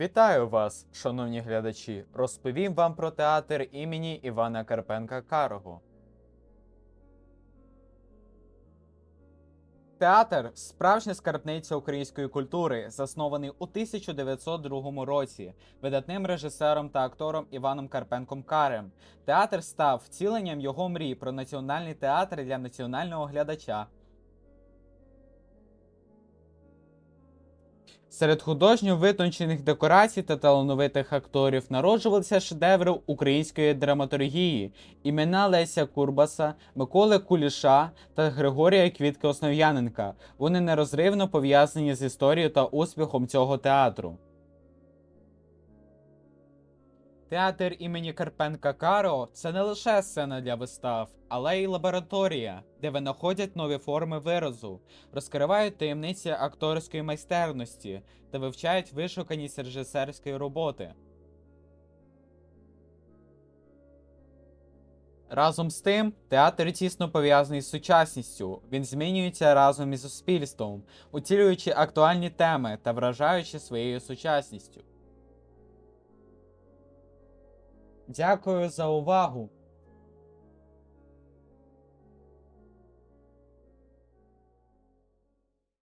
Вітаю вас, шановні глядачі! Розповім вам про театр імені Івана Карпенка Карого. Театр справжня скарбниця української культури, заснований у 1902 році видатним режисером та актором Іваном Карпенком Карем. Театр став втіленням його мрій про національний театр для національного глядача. Серед художньо витончених декорацій та талановитих акторів народжувалися шедеври української драматургії, імена Леся Курбаса, Миколи Куліша та Григорія Квітки Основ'яненка. Вони нерозривно пов'язані з історією та успіхом цього театру. Театр імені Карпенка Каро це не лише сцена для вистав, але й лабораторія, де винаходять нові форми виразу, розкривають таємниці акторської майстерності та вивчають вишуканість режисерської роботи. Разом з тим, театр тісно пов'язаний з сучасністю. Він змінюється разом із суспільством, утілюючи актуальні теми та вражаючи своєю сучасністю. Дякую за увагу!